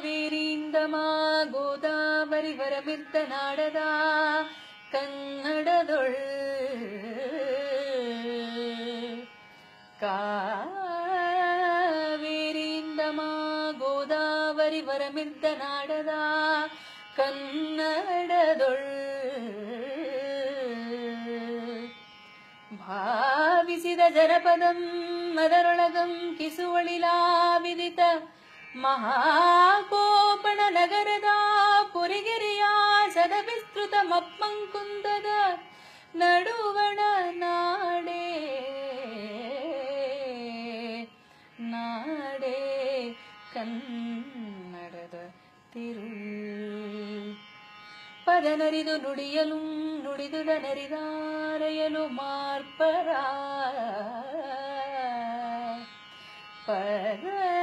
ಕಾವೇರಿಂದಮಾ ಗೋದಾವರಿ ವರಮಿದ್ದ ನಾಡದ ಕನ್ನಡದೊಳ್ ಕಾವೇರಿಂದಮಾ ಗೋದಾವರಿ ವರಮಿದ್ದ ನಾಡದ ಕನ್ನಡದೊಳ್ ಭಾವಿಸಿದ ಜನಪದಂ ಅದರೊಳಗಂ ಕಿಸುವಳಿಲಾ ವಿದಿತ ಮಹಾಕೋಪಣ ನಗರದ ಪುರಿಗಿರಿಯ ಸದ ವಿಸ್ತೃತ ಮಪ್ಪಂಕುಂದದ ನಡುವಣ ನಾಡೇ ನಾಡೇ ಕನ್ನಡದ ತಿರುಳ್ ಪದನರಿದು ನುಡಿಯಲು ನುಡಿದುದ ನರಿದಾರೆಯಲು ಮಾರ್ಪರ ಪದನರಿದು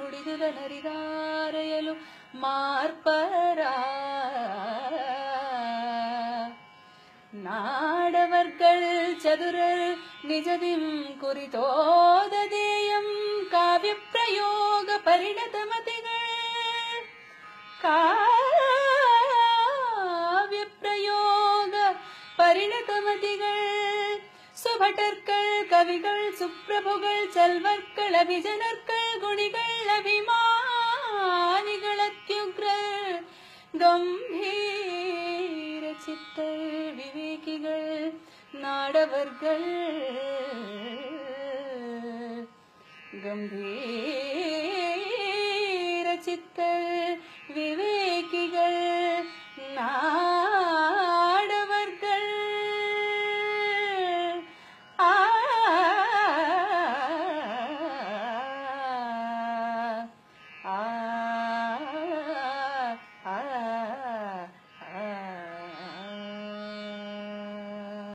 முடிதுதனரிதாரையலும் மார்பரா நாடவர்கள் சதுரர் நிஜதிம் குறிதோததேயம் காவிய பிரயோக பரிணதமதிகள். காவிய பிரயோக பரிணதமதிகள். சுபட்டர்கள் கவிகள் சுப்பிரபுகள் செல்வர்கள் அபிஜனர்கள் ഗുണികൾ അഭിമാനികളത്യുഗ്രർ ഗംഭീര ചിത്തർ വിവേകികൾ നാടവർകൾ ഗംഭീര ചിത്തർ വിവേക